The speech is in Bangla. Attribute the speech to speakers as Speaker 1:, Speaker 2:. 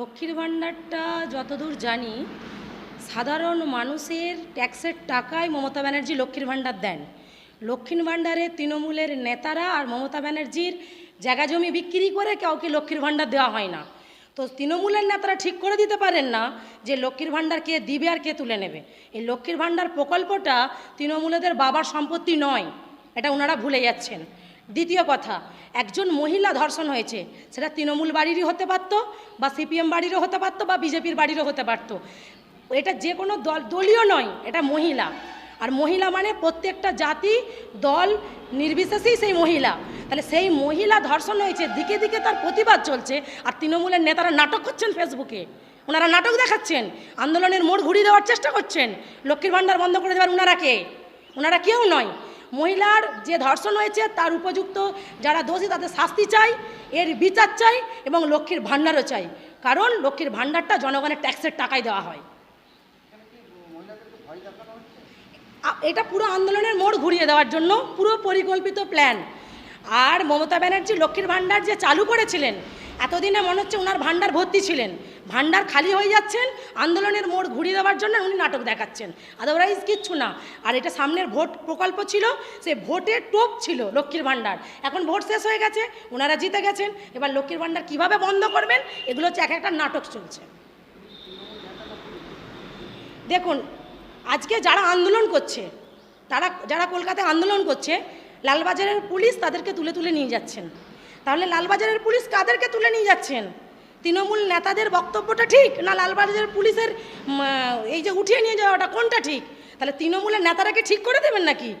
Speaker 1: লক্ষ্মীর ভাণ্ডারটা যতদূর জানি, সাধারণ মানুষের ট্যাক্সের টাকায় মমতা ব্যানার্জি লক্ষ্মীর ভাণ্ডার দেন। লক্ষ্মীর ভাণ্ডারে তৃণমূলের নেতারা আর মমতা ব্যানার্জির জায়গা জমি বিক্রি করে কাউকে লক্ষ্মীর ভাণ্ডার দেওয়া হয় না। তো তৃণমূলের নেতারা ঠিক করে দিতে পারেন না যে লক্ষ্মীর ভাণ্ডার কে দিবে আর কে তুলে নেবে। এই লক্ষ্মীর ভাণ্ডার প্রকল্পটা তৃণমূলেদের বাবার সম্পত্তি নয়, এটা ওনারা ভুলে যাচ্ছেন। দ্বিতীয় কথা, একজন মহিলা ধর্ষণ হয়েছে, সেটা তৃণমূল বাড়িরই হতে পারতো, বা সিপিএম বাড়িরও হতে পারতো, বা বিজেপির বাড়িরও হতে পারতো। এটা যে কোনো দল, দলীয় নয়, এটা মহিলা। আর মহিলা মানে প্রত্যেকটা জাতি, দল, নির্বিশেষেই সেই মহিলা। তাহলে সেই মহিলা ধর্ষণ হয়েছে, দিকে দিকে তার প্রতিবাদ চলছে, আর তৃণমূলের নেতারা নাটক করছেন ফেসবুকে। ওনারা নাটক দেখাচ্ছেন, আন্দোলনের মোড় ঘুরিয়ে দেওয়ার চেষ্টা করছেন, লক্ষ্মীর ভাণ্ডার বন্ধ করে দেওয়ার ওনারা কে? ওনারা কেউ নয়। মহিলার যে ধর্ষণ হয়েছে তার উপযুক্ত যারা দোষী তাদের শাস্তি চাই, এর বিচার চাই এবং লক্ষ্মীর ভাণ্ডারও চাই। কারণ লক্ষ্মীর ভাণ্ডারটা জনগণের ট্যাক্সের টাকায় দেওয়া হয়। এটা পুরো আন্দোলনের মোড় ঘুরিয়ে দেওয়ার জন্য পুরো পরিকল্পিত প্ল্যান আর মমতা ব্যানার্জি লক্ষ্মীর ভাণ্ডার যে চালু করেছিলেন এতদিনে মনে হচ্ছে ওনার ভাণ্ডার ভর্তি ছিলেন। ভাণ্ডার খালি হয়ে যাচ্ছেন, আন্দোলনের মোড় ঘুরিয়ে দেওয়ার জন্য উনি নাটক দেখাচ্ছেন। আদারওয়াইজ কিচ্ছু না। আর এটা সামনের ভোট প্রকল্প ছিল, সে ভোটের টোপ ছিল লক্ষ্মীর ভাণ্ডার। এখন ভোট শেষ হয়ে গেছে ওনারা জিতে গেছেন। এবার লক্ষ্মীর ভাণ্ডার কীভাবে বন্ধ করবেন, এগুলো হচ্ছে এক একটা নাটক চলছে। দেখুন, আজকে যারা আন্দোলন করছে, তারা, যারা কলকাতায় আন্দোলন করছে, লালবাজারের পুলিশ তাদেরকে তুলে তুলে নিয়ে যাচ্ছেন। তাহলে লালবাজারের পুলিশ কাদেরকে তুলে নিয়ে যাচ্ছেন? তৃণমূল নেতাদের বক্তব্যটা ঠিক না লালবাজারের পুলিশের এই যে উঠিয়ে নিয়ে যাওয়াটা কোনটা ঠিক? তাহলে তৃণমূলের নেতারা কি ঠিক করে দেবেন নাকি?